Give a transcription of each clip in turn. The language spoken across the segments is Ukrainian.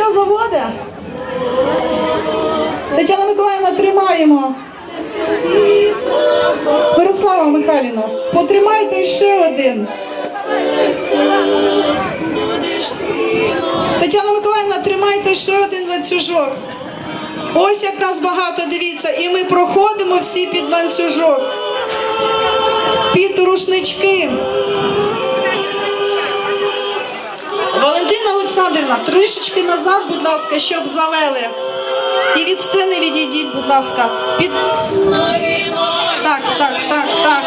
Ручка заводе. Тетяна Миколаївна, тримаємо. Мирослава Михайлівна, потримайте ще один. Тетяна Миколаївна, тримайте ще один ланцюжок. Ось як нас багато, дивіться, і ми проходимо всі під ланцюжок. Під рушнички. Олександрівна, трішечки назад, будь ласка, щоб завели. І від сцени відійдіть, будь ласка. Під... Так, так, так, так.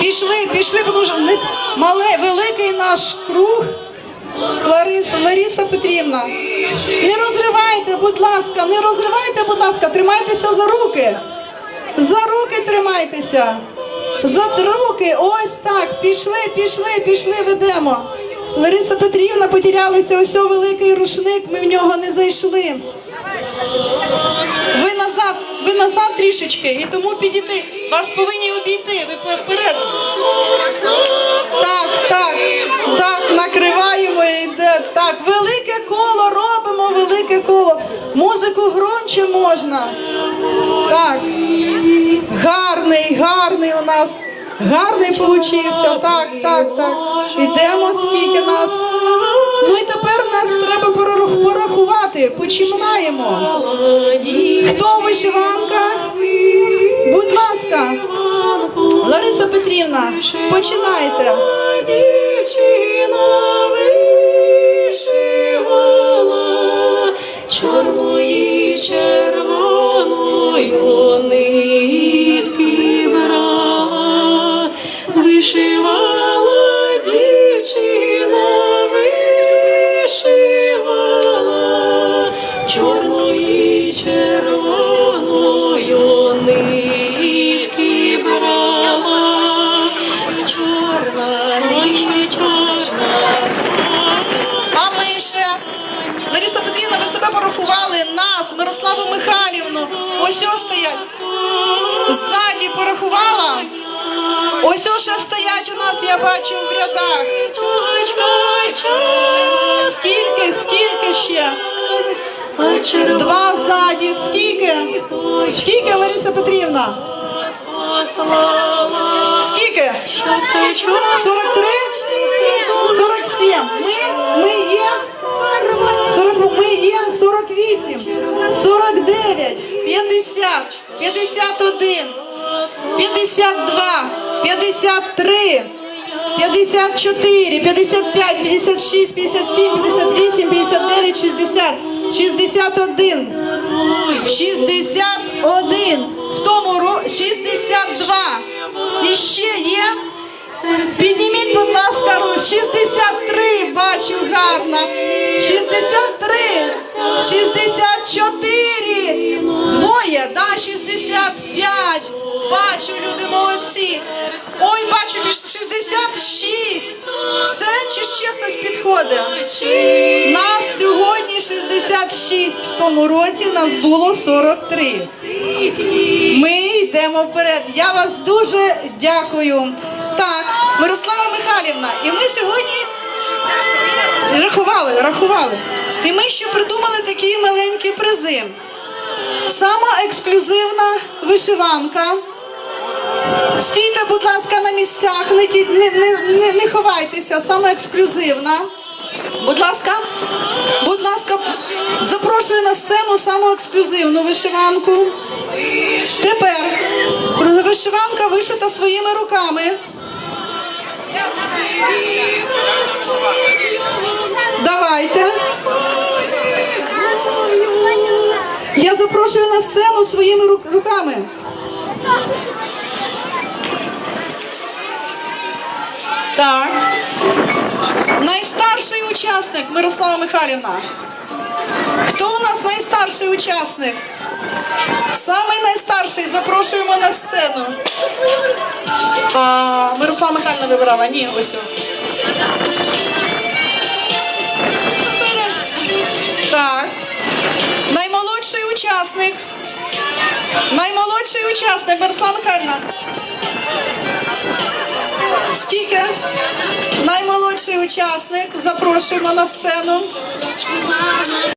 Пішли, пішли, тому що мале, великий наш круг. Лариса, Лариса Петрівна. Не розривайте, будь ласка, не розривайте, будь ласка, тримайтеся за руки. За руки тримайтеся. За руки, ось так. Пішли, пішли, пішли, ведемо. Лариса Петрівна потерялася, ось великий рушник, ми в нього не зайшли. Ви назад, ви назад трішечки, і тому підійти. Вас повинні обійти, ви вперед. Так, так, так, накриваємо і. Так, велике коло робимо, велике коло. Музику громче можна. Так. Гарний, гарний у нас. Гарний получився. Так, так, так. Ідемо, скільки нас. Ну і тепер нас треба порах- порахувати. Починаємо. Хто вишиванка? Будь ласка, Лариса Петрівна, починайте. Вишивала дівчина вишивала чорної червоною нитки брала, ще. Лариса Петрівна, ви себе порахували, нас, Мирославу Михайлівну. Ось стоять. Ззаді порахувала. Ось ще стоять у нас, я бачу, в рядах. Скільки, скільки ще? Два ззаді. Скільки? Скільки, Лариса Петрівна? Скільки? 43? 47. Ми, ми є. 40, ми є 48, 49, 50, 51, 52, 53, 54, 55, 56, 57, 58, 59, 60, 61, 61, в тому ро 62. І ще є. Підніміть, будь ласка, руку. 63, бачу гарно. 63, 64, двоє, да, 65. Бачу, люди молодці. Ой, бачу, 66. Все, чи ще хтось підходить? Нас сьогодні 66, в тому році нас було 43. Ми йдемо вперед. Я вас дуже дякую. Так, Мирослава Михайлівна, і ми сьогодні рахували, рахували. І ми ще придумали такі маленькі призи. Сама ексклюзивна вишиванка. Стійте, будь ласка, на місцях, не, не, не, не ховайтеся, саме ексклюзивна. Будь ласка, будь ласка, запрошую на сцену саму ексклюзивну вишиванку. Тепер вишиванка вишита своїми руками. Давайте. Я запрошую на сцену своїми руками. Так. Найстарший учасник Мирослава Михайлівна. Хто у нас найстарший учасник? Самий найстарший запрошуємо на сцену. А, Мирослава Михайлівна вибирала. Ні, ось. Так. Наймолодший учасник. Наймолодший учасник Мирослава Михайлівна. Перший учасник запрошуємо на сцену.